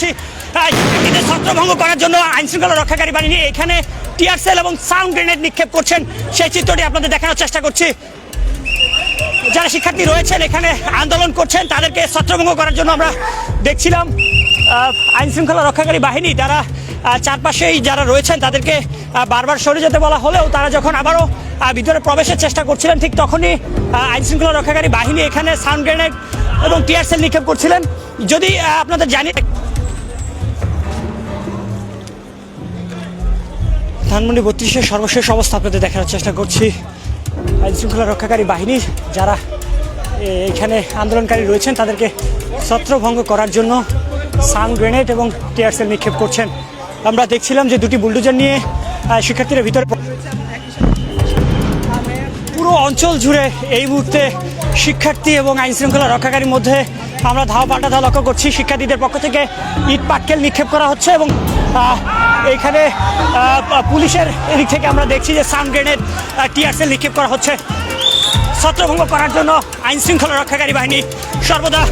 আহ, শিক্ষার্থীদের ছত্রভঙ্গ করার জন্য আইনশৃঙ্খলা রক্ষাকারী বাহিনী এখানে টিয়ার সেল এবং সাউন্ড গ্রেনেড নিক্ষেপ করছেন। সেই চিত্রটি আপনাদের দেখানোর চেষ্টা করছি। যারা শিক্ষার্থী রয়েছেন এখানে আন্দোলন করছেন তাদেরকে ছত্রভঙ্গ করার জন্য আমরা দেখছিলাম। আইনশৃঙ্খলা রক্ষাকারী বাহিনী তারা চারপাশেই যারা রয়েছেন তাদেরকে বারবার সরে যেতে বলা হলেও তারা যখন আবারও ভিতরে প্রবেশের চেষ্টা করছিলেন ঠিক তখনই আইনশৃঙ্খলা রক্ষাকারী বাহিনী এখানে সাউন্ড গ্রেনেড এবং টিয়ার সেল নিক্ষেপ করছিলেন। যদি আপনাদের জানি ধানমন্ডি বত্রিশের সর্বশেষ অবস্থা আপনাদের দেখানোর চেষ্টা করছি। আইন শৃঙ্খলা রক্ষাকারী বাহিনী যারা এখানে আন্দোলনকারী রয়েছেন, তাদেরকে ছত্রভঙ্গ করার জন্য সাউন্ড গ্রেনেড এবং টিয়ারসেল নিক্ষেপ করছেন। আমরা দেখছিলাম যে দুটি বুলডোজার নিয়ে শিক্ষার্থীরা ভিতরে পুরো অঞ্চল জুড়ে এই মুহূর্তে শিক্ষার্থী এবং আইন শৃঙ্খলা রক্ষাকারীর মধ্যে আমরা ধাওয়া পাল্টা ধাওয়া লক্ষ্য করছি। শিক্ষার্থীদের পক্ষ থেকে ইট পাটকেল নিক্ষেপ করা হচ্ছে এবং এইখানে পুলিশের এদিক থেকে আমরা দেখছি যে সান গ্রেনেড টিয়ারসেল নিক্ষেপ করা হচ্ছে। ছত্রভঙ্গ করার জন্য আইন শৃঙ্খলা রক্ষাকারী বাহিনী সর্বদা